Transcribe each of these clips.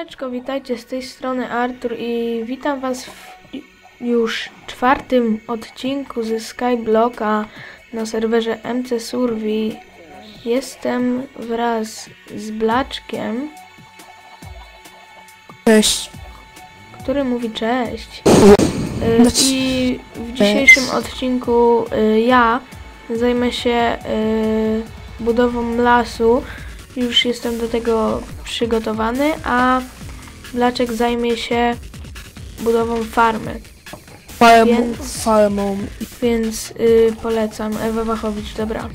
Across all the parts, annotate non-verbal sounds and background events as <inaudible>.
Siemaneczko, witajcie z tej strony Artur i witam was w już czwartym odcinku ze Skyblocka na serwerze MC Survi. Jestem wraz z Blaczkiem, Cześć. który mówi cześć. Y, No c- I w dzisiejszym odcinku y, ja zajmę się y, budową lasu. Już jestem do tego przygotowany, a Blaczek zajmie się budową farmy. Farmą, Więc- farmą. Więc y, polecam. Ewa Wachowicz, dobra.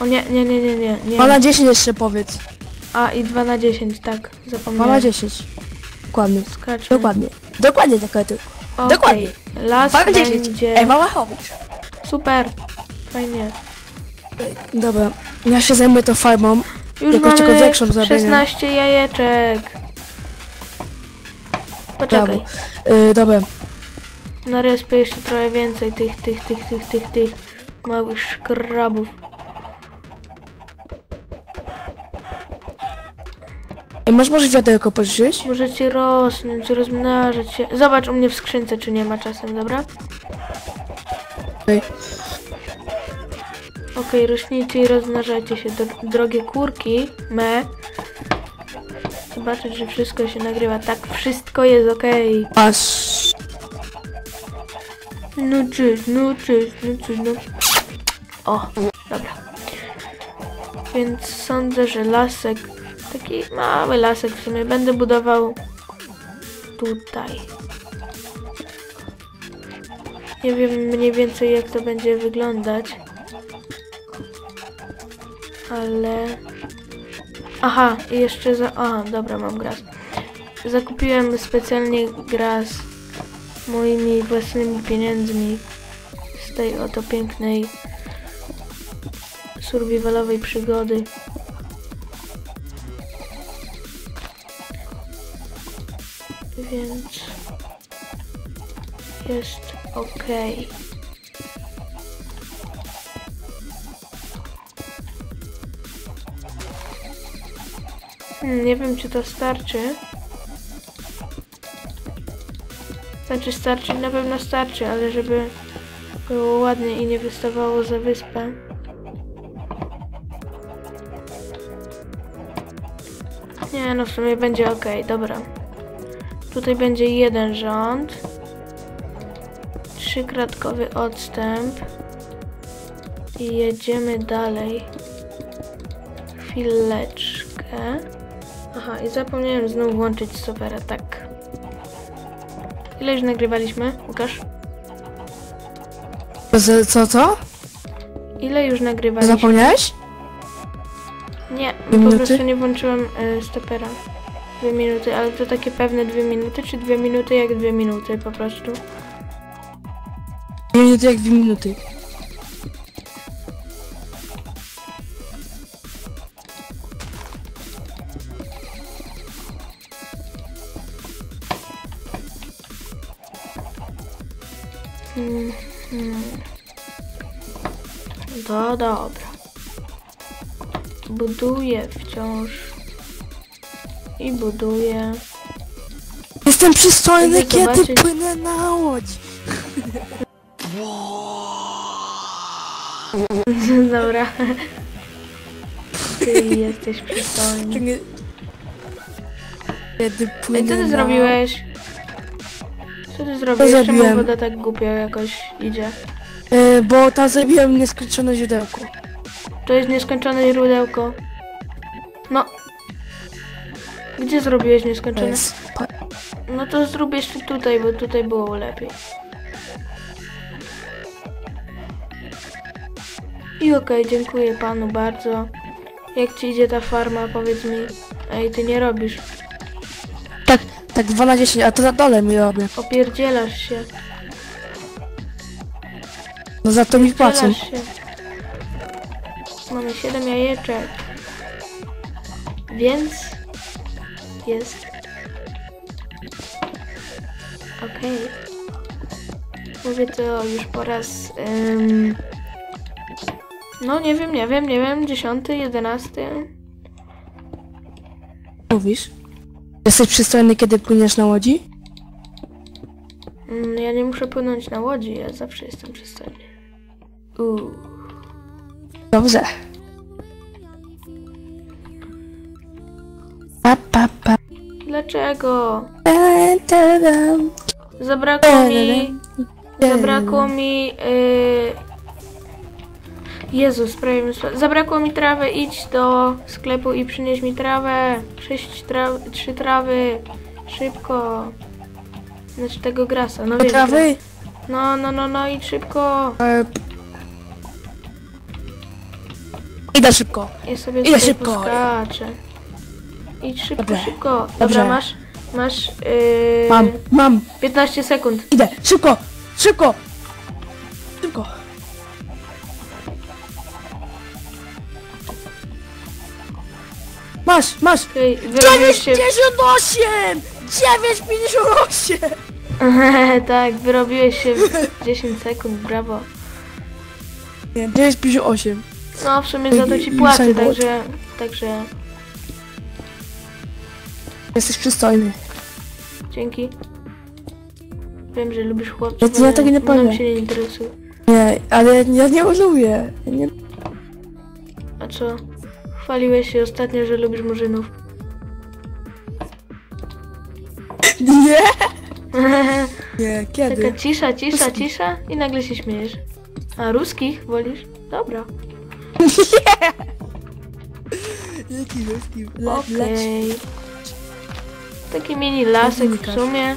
O nie, nie, nie, nie, nie. nie. 2 na 10 jeszcze powiedz. A i 2 na 10, tak. 2 Zapomniałem. na 10. Dokładnie. Skaczmy. Dokładnie. Dokładnie taka tylko. Okej, dokładnie. Las 2 na 10. będzie... Ewa Łachowicz. Super. Fajnie. Dobra. Ja się zajmę tą farmą. Już Jakoś tylko mamy większą zrobię, nie? 16 jajeczek. Poczekaj. Yy, dobra. Na respie jeszcze trochę więcej tych, tych, tych, tych, tych, tych małych szkrabów. Ej, masz może wiaderko pożyczyć? Możecie rosnąć, rozmnażać się. Zobacz u mnie w skrzynce, czy nie ma czasem, dobra? Ej. Okej, rośnijcie i rozmnażajcie się, dro- drogie kurki, me. Zobaczyć, że wszystko się nagrywa. Tak, wszystko jest okej. Aż. No cześć, no cześć, no cześć, no. O, dobra. Więc sądzę, że lasek, taki mały lasek w sumie, będę budował tutaj. Nie wiem mniej więcej jak to będzie wyglądać. Ale... Aha, jeszcze za... Aha, dobra, mam gras. Zakupiłem specjalnie gras moimi własnymi pieniędzmi z tej oto pięknej survivalowej przygody. Więc jest ok. Nie wiem czy to starczy. Znaczy starczy, na pewno starczy, ale żeby było ładnie i nie wystawało za wyspę. Nie, no w sumie będzie ok, dobra. Tutaj będzie jeden rząd. Trzykratkowy odstęp. I jedziemy dalej. Chwileczkę. Aha, i zapomniałem znów włączyć stopera, tak. Ile już nagrywaliśmy, Łukasz? Z- Co, co? Ile już nagrywaliśmy? Zapomniałeś? Nie, Dwie po minuty? prostu nie włączyłem y, stopera. Dwie minuty, ale to takie pewne dwie minuty, czy dwie minuty jak dwie minuty po prostu. 2 minuty jak 2 minuty. Buduję wciąż. I buduję. Jestem przystojny, kiedy zobaczyć. płynę na łodź. <laughs> Dobra. Ty jesteś przystojny. Kiedy Ej, płynę co ty na... zrobiłeś? Co ty zrobiłeś? Czemu zrobiłem? woda tak głupio jakoś idzie? E, bo tam zrobiłem nieskończone źródełko. To jest nieskończone źródełko. No. Gdzie zrobiłeś nieskończone? No to zrób jeszcze tutaj, bo tutaj było lepiej. I okej, dziękuję panu bardzo. Jak ci idzie ta farma, powiedz mi. Ej, ty nie robisz. Tak, tak 2 na 10, a to na dole mi robię. Opierdzielasz się. No za to mi płacą. Się. Mamy 7 jajeczek. Więc jest okej. Mówię to już po raz no nie wiem, nie wiem, nie wiem, dziesiąty, jedenasty. Mówisz? Jesteś przystojny, kiedy płyniesz na łodzi? Mm, Ja nie muszę płynąć na łodzi, ja zawsze jestem przystojny. Uuu. Dobrze. Pa, pa, pa. Dlaczego? Zabrakło mi... Zabrakło mi... Yy... Jezus, prawie mi. Zabrakło mi trawy, idź do sklepu i przynieś mi trawę. Sześć traw... Trzy trawy. Szybko. Znaczy tego grasa, no wiesz. Trawy? No, no, no, no, idź szybko. Idę szybko. Ja sobie tutaj szybko? poskaczę. Idź szybko, Dobrze. szybko. Dobra, Dobrze. masz... Masz... Yy... Mam, mam. 15 sekund. Idę. Szybko, szybko. Szybko. Masz, masz. Okej, wyrobiłeś się... 958! 958! <laughs> tak, wyrobiłeś się w 10 sekund, brawo. Nie, 958. No, w sumie za to ci płacę, także... Także... Jesteś przystojny. Dzięki. Wiem, że lubisz chłopców, Ja- ja ale tego nie mną powiem. się nie interesuje. Nie, ale ja nie lubię. Ja Nie... A co? Chwaliłeś się ostatnio, że lubisz murzynów. Nie? <laughs> Nie, kiedy? Taka cisza, cisza, cisza i nagle się śmiejesz. A ruskich wolisz? Dobra. Jaki wielki le- Okej. Taki mini lasek w sumie.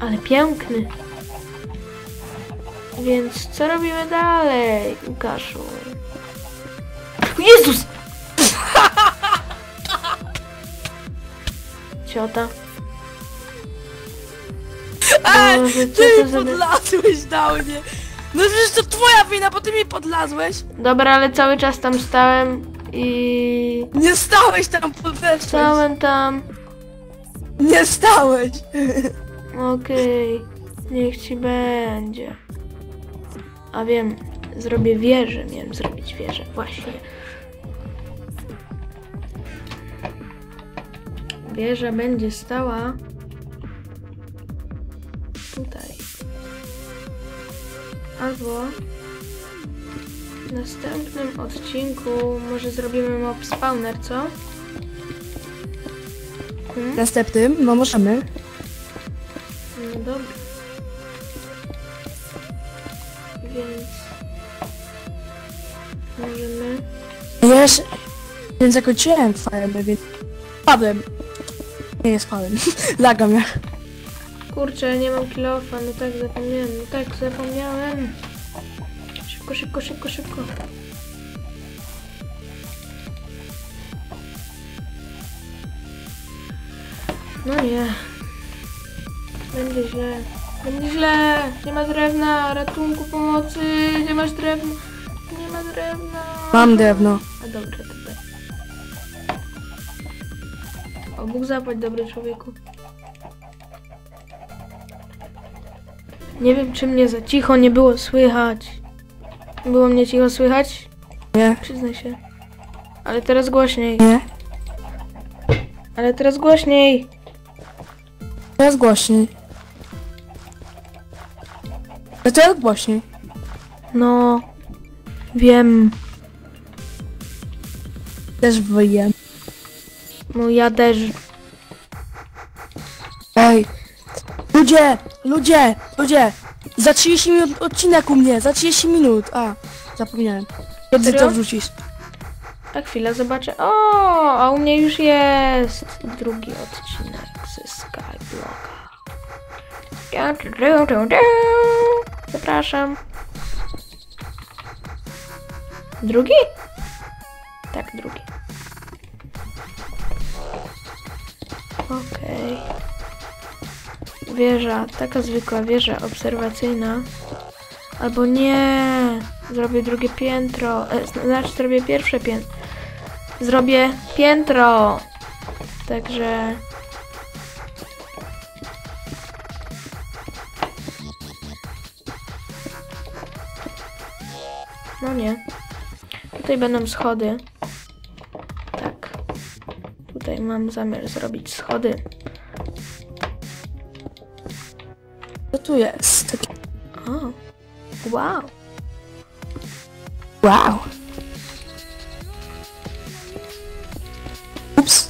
Ale piękny. Więc co robimy dalej, Łukaszu? Jezus! <laughs> Ciota. Co Ty mi podlazłeś na mnie! No przecież to twoja wina, bo ty mi podlazłeś! Dobra, ale cały czas tam stałem i... Nie stałeś tam, podeszłeś! Stałem tam. Nie stałeś! Okej, niech ci będzie. A wiem, zrobię wieżę. Miałem zrobić wieżę, właśnie. Wieża będzie stała tutaj. Albo w następnym odcinku może zrobimy mob spawner, co? Hmm? Następnym, no możemy. No dobra. Więc możemy. Jeszcze nie zakończyłem farmy, więc spadłem. Nie, nie spadłem. <laughs> Lagam ja. Kurczę, nie mam kilofa, no tak zapomniałem, no tak zapomniałem. Szybko, szybko, szybko, szybko. No nie. Będzie źle. Będzie źle. Nie ma drewna. Ratunku, pomocy. Nie masz drewna. Nie ma drewna. Mam drewno. A dobra, to tak. O, Bóg zapłać, dobry człowieku. Nie wiem, czy mnie za cicho nie było słychać. Było mnie cicho słychać? Nie, Przyznaj się. Ale teraz głośniej. nie. Ale teraz głośniej. Teraz głośniej. No teraz głośniej. No. Wiem. Też wyjem. No ja też. Ludzie! Ludzie! Ludzie! Za 30 minut odcinek u mnie! Za 30 minut! A, zapomniałem. Kiedy Serio? to wrzucisz? A chwilę zobaczę. O, a u mnie już jest drugi odcinek ze du. Zapraszam. Drugi? Tak, drugi. Okej. Wieża, taka zwykła wieża obserwacyjna. Albo nie, zrobię drugie piętro. E, znaczy zrobię pierwsze piętro. Zrobię piętro. Także. No nie. Tutaj będą schody. Tutaj mam zamiar zrobić schody. Co tu jest? Takie... O, wow. Wow. Ups.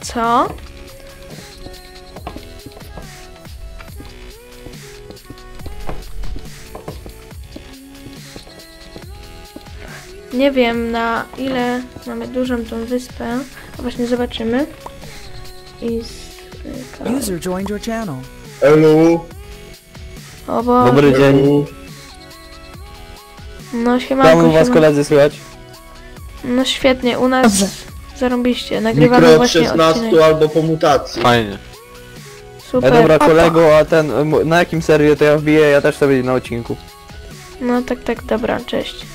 Co? Nie wiem na ile mamy dużą tą wyspę. Właśnie zobaczymy. I z, User joined your channel. Elu, o bo, Dobry dzień. Elu. no Tam siemanko, u was siemanko. koledzy słychać? No świetnie, u nas Dobrze. zarąbiście. Nagrywamy Mikro od właśnie 16 odcinek. albo po mutacji. Fajnie. E, Super. dobra kolego, a ten, m- na jakim serwie to ja wbiję, ja też sobie na odcinku. No tak, tak, dobra, cześć.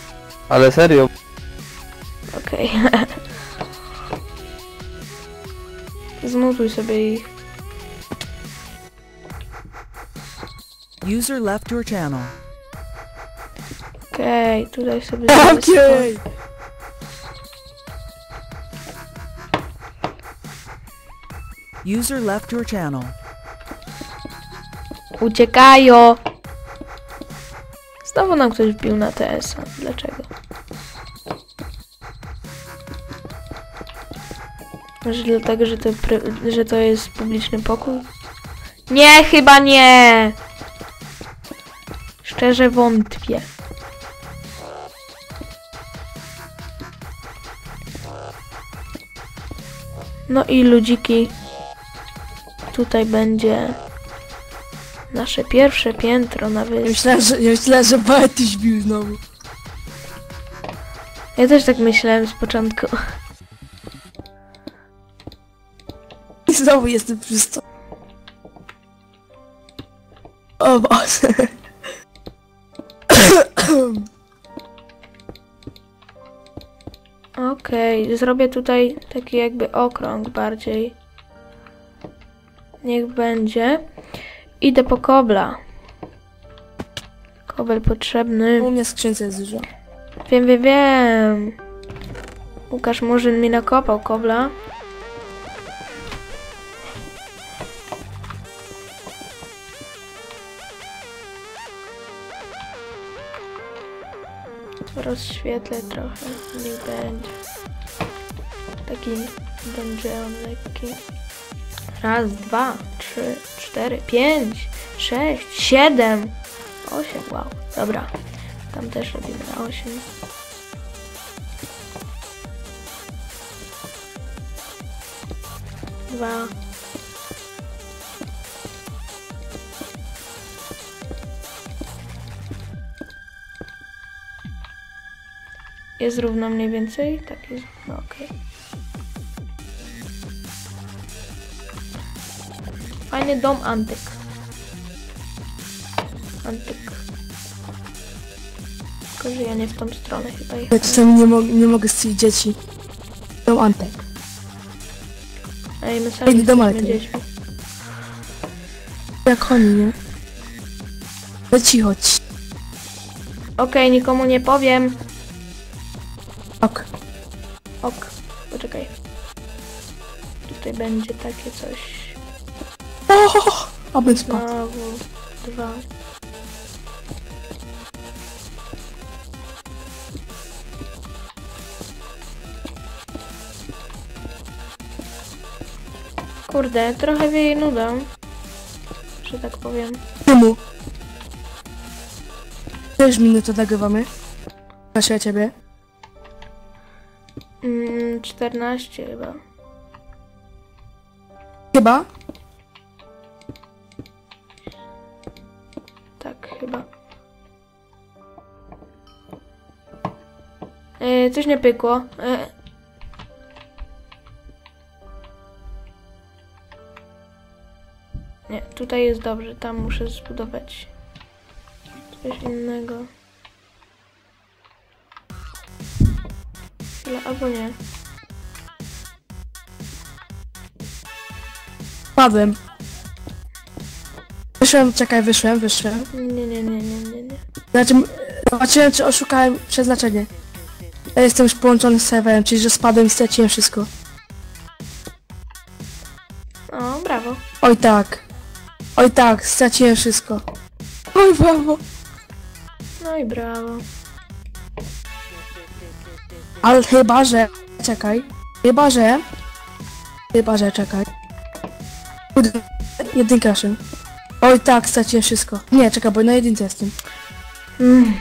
Ale serio, Okej. <laughs> Zmutuj sobie ich. User left your channel. Okej, tutaj sobie zrobię Okej. User left your channel. Uciekają! Znowu nam ktoś wbił na TS-a. Dlaczego? Może dlatego, że to, że to jest publiczny pokój? Nie, chyba nie! Szczerze wątpię. No i ludziki. Tutaj będzie nasze pierwsze piętro na Ja wyspie. myślałem, że, ja myślałem, że Bartuś bił znowu. Ja też tak myślałem z początku. I znowu jestem przy sto... O Boże. Okej, zrobię tutaj taki jakby okrąg bardziej. Niech będzie. Idę po kobla. Kobel potrzebny. U mnie skrzynce jest dużo. Wiem, wiem, wiem. Łukasz Murzyn mi nakopał kobla. Rozświetlę trochę, niech będzie. Taki dungeon lekki. Raz, dwa, trzy, cztery, pięć, sześć, siedem, osiem, wow, dobra. Tam też robimy na 8. Dwa. Jest równo mniej więcej? Tak jest. No okej. Fajny dom antyk. Antyk. Tylko, że ja nie w tą stronę chyba Ja jechałem. czasami nie, mo nie mogę z tych dzieci. Dom Antek. Ej, my sami Ej, do jesteśmy Malty. dziećmi. Jak oni, nie? No cicho, ci. Okej, nikomu nie powiem. Ok. Ok, poczekaj. Tutaj będzie takie coś. <laughs> O, abym spadł. Znowu dwa. Kurde, trochę wieje nudą. Że tak powiem. Czemu? Też minutę nagrywamy. Proszę ciebie. Mm, 14 chyba. Chyba? Chyba. E, coś nie pykło. E. Nie, tutaj jest dobrze, tam muszę zbudować coś innego. Chwila, albo nie. Padłem. Wyszłem, czekaj, wyszłem, wyszłem. Nie, nie, nie, nie, nie, nie. Znaczy, zobaczyłem, czy oszukałem przeznaczenie. Ja jestem już połączony z serwerem, czyli że spadłem i straciłem wszystko. O, brawo. Oj tak. Oj tak, straciłem wszystko. Oj brawo. No i brawo. Ale chyba, że... Czekaj. Chyba, że... Chyba, że czekaj. Jedynka szyn. Oj tak, straciłem wszystko. Nie, czekaj, bo na jedynce jestem. Mm.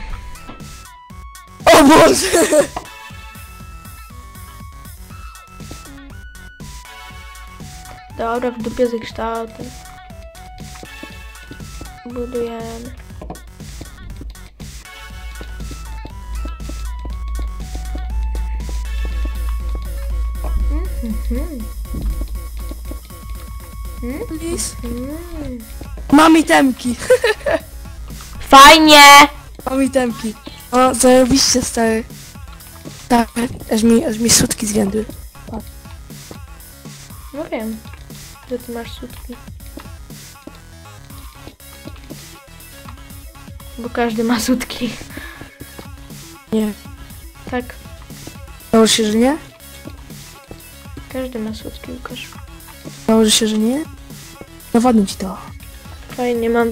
O Boże! <laughs> Dobra, w dupie ze kształtem. Budujemy. Mhm. Please. Mm. Mam itemki. <laughs> Fajnie! Mam itemki. O, zarobiście stary. Tak, aż mi, aż mi sutki zwiędły. No wiem, że ty masz sutki. Bo każdy ma sutki. Nie. Tak, Założy się, że nie? każdy ma sutki, Łukasz. Założy się, że nie? Dowodnię ci to. Fajnie, mam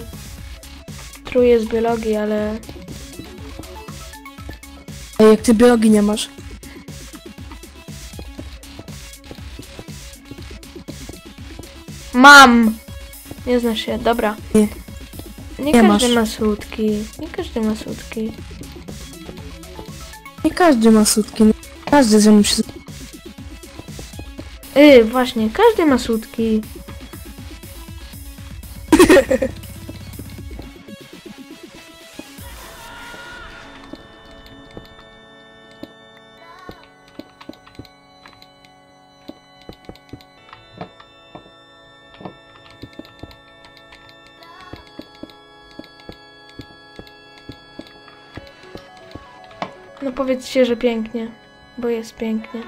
truje z biologii, ale A jak ty biologii nie masz? mam! Nie znasz się, dobra. Nie. Nie, Nie każdy masz. ma sutki. Nie każdy ma sutki. Nie każdy ma nie Każdy ze mną się... Yy, właśnie, każdy ma sutki. No powiedzcie, że pięknie, bo jest pięknie.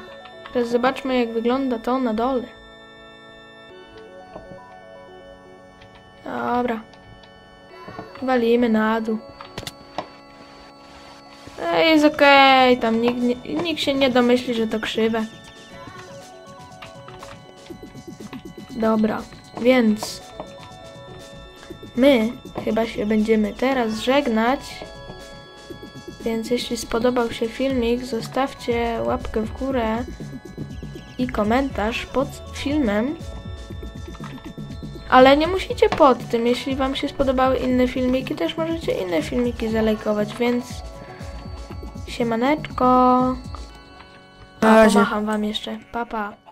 Teraz zobaczmy, jak wygląda to na dole. Walimy na dół. Ej, jest okej, tam nikt, nikt się nie domyśli, że to krzywe. Dobra, więc my chyba się będziemy teraz żegnać. Więc jeśli spodobał się filmik, zostawcie łapkę w górę i komentarz pod filmem. Ale nie musicie pod tym, jeśli wam się spodobały inne filmiki, też możecie inne filmiki zalajkować, więc siemaneczko. Na razie. pomacham wam jeszcze. Pa, pa.